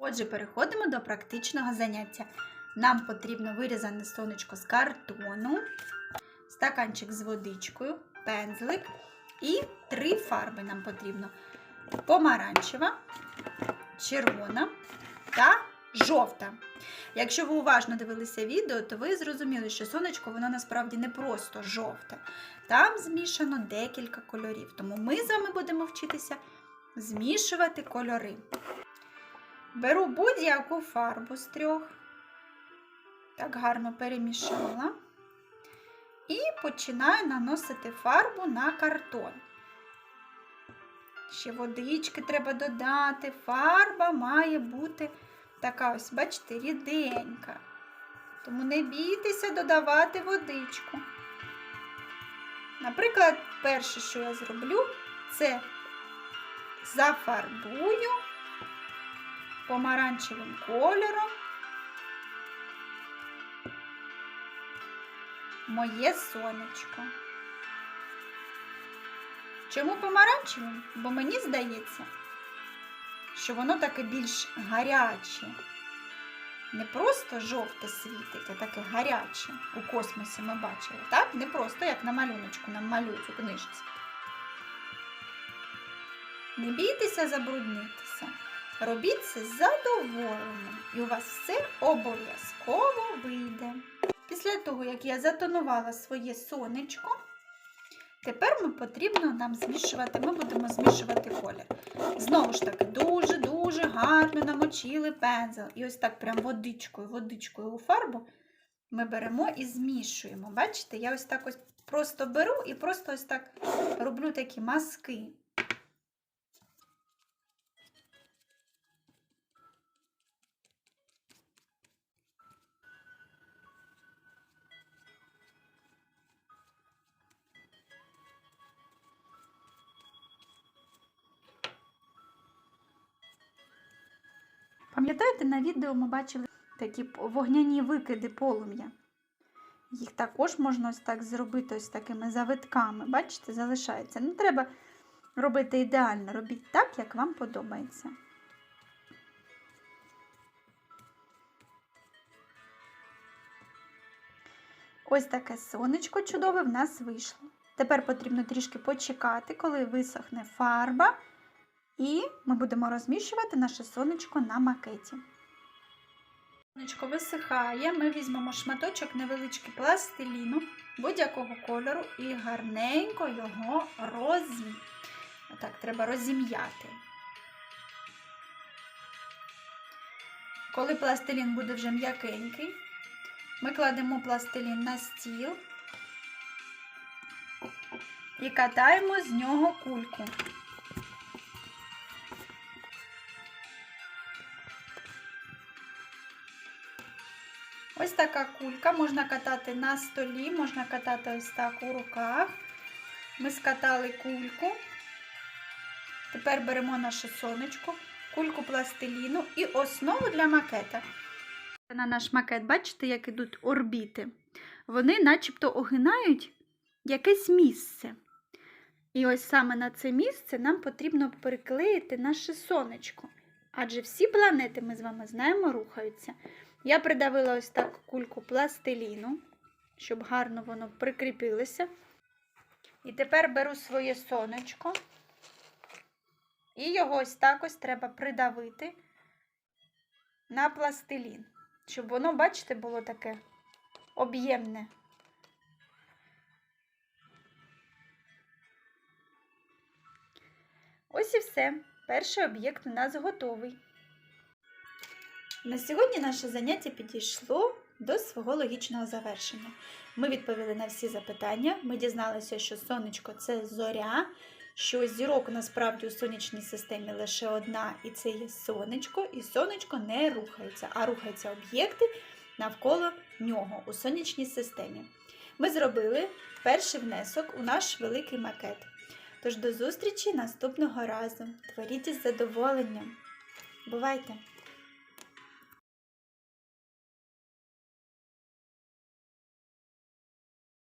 Отже, переходимо до практичного заняття. Нам потрібно вирізане сонечко з картону, стаканчик з водичкою, пензлик і три фарби нам потрібно: помаранчева, червона та жовта. Якщо ви уважно дивилися відео, то ви зрозуміли, що сонечко воно насправді не просто жовте. Там змішано декілька кольорів. Тому ми з вами будемо вчитися змішувати кольори. Беру будь-яку фарбу з трьох, так гарно перемішала. І починаю наносити фарбу на картон. Ще водички треба додати. Фарба має бути така ось, бачите, ріденька. Тому не бійтеся додавати водичку. Наприклад, перше, що я зроблю, це зафарбую помаранчевим кольором моє сонечко. Чому помаранчевим? Бо мені здається, що воно таке більш гаряче. Не просто жовте світить, а таке гаряче. У космосі ми бачили, так? Не просто як на малюночку нам малюють у книжці. Не бійтеся забруднитися. Робіть це з і у вас все обов'язково вийде. Після того, як я затонувала своє сонечко, тепер потрібно нам змішувати, ми будемо змішувати колір. Знову ж таки, дуже-дуже гарно намочили пензел. І ось так прям водичкою, водичкою у фарбу ми беремо і змішуємо. Бачите, я ось так ось просто беру і просто ось так роблю такі маски. Пам'ятаєте, на відео ми бачили такі вогняні викиди полум'я. Їх також можна ось так зробити ось такими завитками. Бачите, залишається. Не треба робити ідеально, робіть так, як вам подобається. Ось таке сонечко чудове в нас вийшло. Тепер потрібно трішки почекати, коли висохне фарба. І ми будемо розміщувати наше сонечко на макеті. Сонечко висихає, ми візьмемо шматочок невеличкий пластиліну будь-якого кольору і гарненько його розім... Отак, треба розім'яти. Коли пластилін буде вже м'якенький, ми кладемо пластилін на стіл і катаємо з нього кульку. Ось така кулька, можна катати на столі, можна катати ось так у руках. Ми скатали кульку. Тепер беремо наше сонечко, кульку пластиліну і основу для макета. На наш макет, бачите, як ідуть орбіти? Вони начебто огинають якесь місце. І ось саме на це місце нам потрібно приклеїти наше сонечко. Адже всі планети, ми з вами знаємо, рухаються. Я придавила ось так кульку пластиліну, щоб гарно воно прикріпилося. І тепер беру своє сонечко. І його ось так ось треба придавити на пластилін, щоб воно, бачите, було таке об'ємне. Ось і все. Перший об'єкт у нас готовий. На сьогодні наше заняття підійшло до свого логічного завершення. Ми відповіли на всі запитання. Ми дізналися, що сонечко це зоря, що зірок насправді у сонячній системі лише одна, і це є сонечко, і сонечко не рухається, а рухаються об'єкти навколо нього у сонячній системі. Ми зробили перший внесок у наш великий макет. Тож до зустрічі наступного разу. Творіть із задоволенням. Бувайте!